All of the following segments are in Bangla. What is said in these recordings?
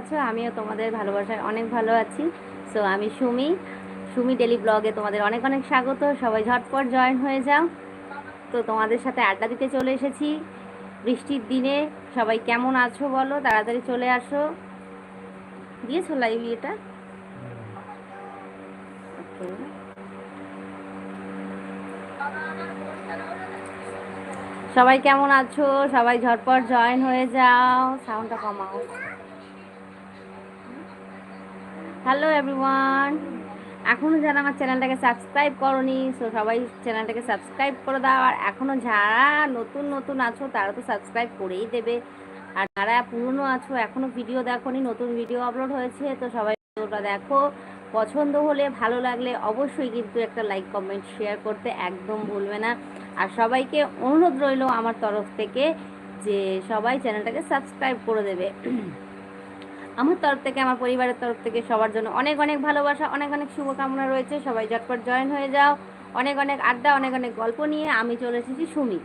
আছো? আমিও তোমাদের ভালোবাসায় অনেক ভালো আছি। সো আমি সুমি। সুমি ডেলি ব্লগে তোমাদের অনেক অনেক স্বাগত। সবাই ঝটপট জয়েন হয়ে যাও। তো তোমাদের সাথে আড্ডা দিতে চলে এসেছি। বৃষ্টির দিনে সবাই কেমন আছো বলো? তাড়াতাড়ি চলে আসো। দিয়েছ লাইভ এটা? সবাই কেমন আছো? সবাই ঝটপট জয়েন হয়ে যাও। সাউন্ডটা কমাও। হ্যালো এভরিওয়ান এখনও যারা আমার চ্যানেলটাকে সাবস্ক্রাইব করনি সো সবাই চ্যানেলটাকে সাবস্ক্রাইব করে দাও। আর এখনও যারা নতুন নতুন আছো, তারা তো সাবস্ক্রাইব করেই দেবে। আর যারা পুরনো আছো এখনও ভিডিও দেখোনি, নতুন ভিডিও আপলোড হয়েছে, তো সবাই ভিডিওটা দেখো। পছন্দ হলে, ভালো লাগলে অবশ্যই কিন্তু একটা লাইক কমেন্ট শেয়ার করতে একদম ভুলবে না। আর সবাইকে অনুরোধ রইল আমার তরফ থেকে যে সবাই চ্যানেলটাকে সাবস্ক্রাইব করে দেবে। আমার তরফ থেকে, আমার পরিবারের তরফ থেকে সবার জন্য অনেক অনেক ভালোবাসা, অনেক অনেক শুভকামনা রয়েছে। সবাই ঝটপট জয়েন হয়ে যাও। অনেক অনেক আড্ডা, অনেক অনেক গল্প নিয়ে আমি চলে এসেছি সুমি।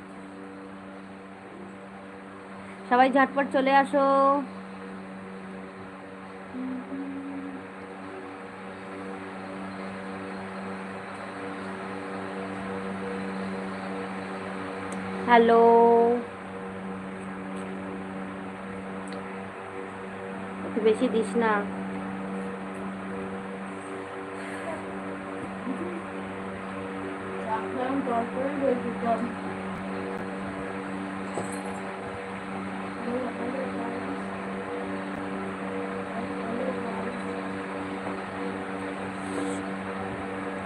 সবাই ঝটপট চলে আসো। হ্যালো। বেশি দিস না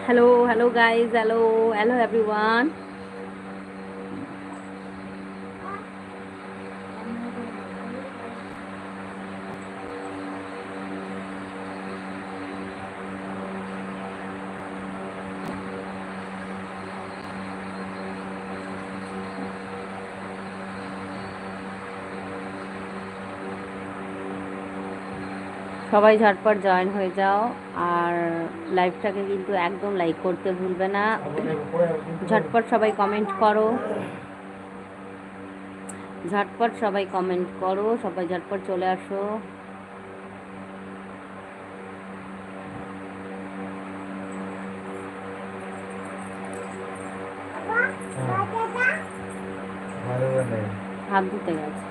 hello hello guys hello hello everyone সবাই ঝটপট জয়েন হয়ে যাও। আর লাইভটাকে কিন্তু একদম লাইক করতে ভুলবে না। ঝটপট সবাই কমেন্ট করো। ঝটপট সবাই কমেন্ট করো। সবাই ঝটপট চলে আসো। হাত ধুতে গেছে।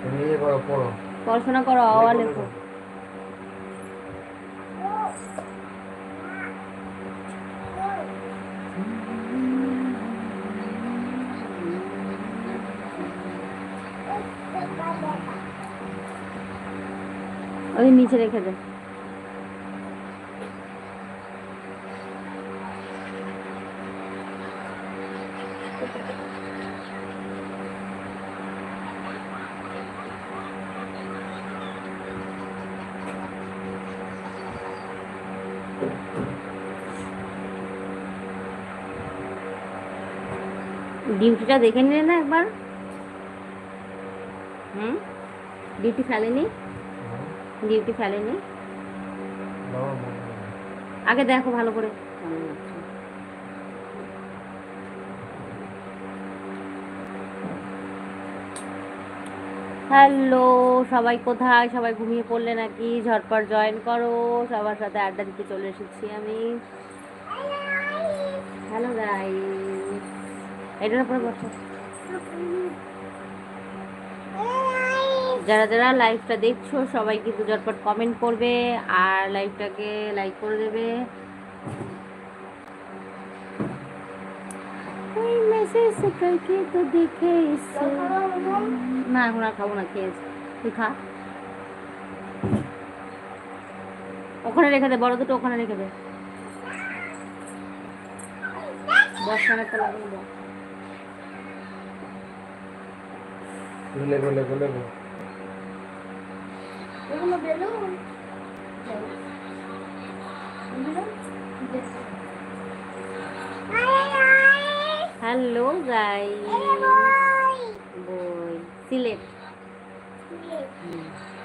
তুমি ইয়ে করো পড়ো। পড়াশোনা করো আওয়া লেখো। ওই নিচে রেখে দে। ডিউটিটা দেখে নিলে না একবার? হুম? ডিউটি ফেলেনি? ডিউটি ফেলেনি। আগে দেখো ভালো করে। হ্যালো সবাই কোথায়? সবাই ঘুমিয়ে পড়লে নাকি? ঝটপট জয়েন করো। সবার সাথে আড্ডা দিতে চলে এসেছি আমি। হ্যালো গাই এটার উপরে বসো। যারা যারা লাইভটা দেখছ সবাই কিন্তু ঝটপট কমেন্ট করবে আর লাইভটাকে লাইক করে দেবে। না এখন আর খাব না খেয়েছি তুই খা। ওখানে রেখে দে বড় দুটো ওখানে রেখে দে। দশ তো লাগবে लेगो लेगो लेगो लेगो मैं बेलो हेलो गाइस। बॉय सिलेट सिलेट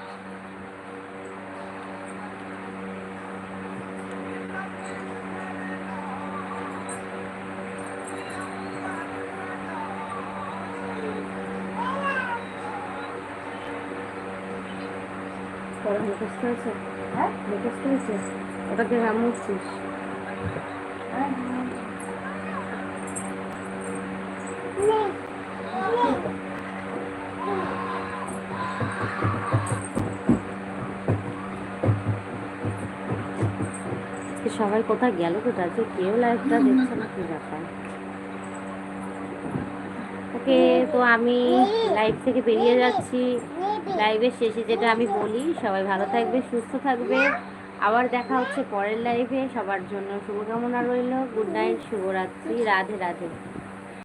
মুখস্থ হ্যাঁ মুখস্থ আজকে সবাই কোথায় গেল কোথায়? যে কেউ লাইফটা দেখছে না, কি ব্যাপার? ওকে, তো আমি লাইফ থেকে বেরিয়ে যাচ্ছি। লাইভের শেষে যেটা আমি বলি, সবাই ভালো থাকবে, সুস্থ থাকবে। আবার দেখা হচ্ছে পরের লাইভে সবার জন্য শুভকামনা রইল। গুড নাইট শুভরাত্রি। রাধে রাধে।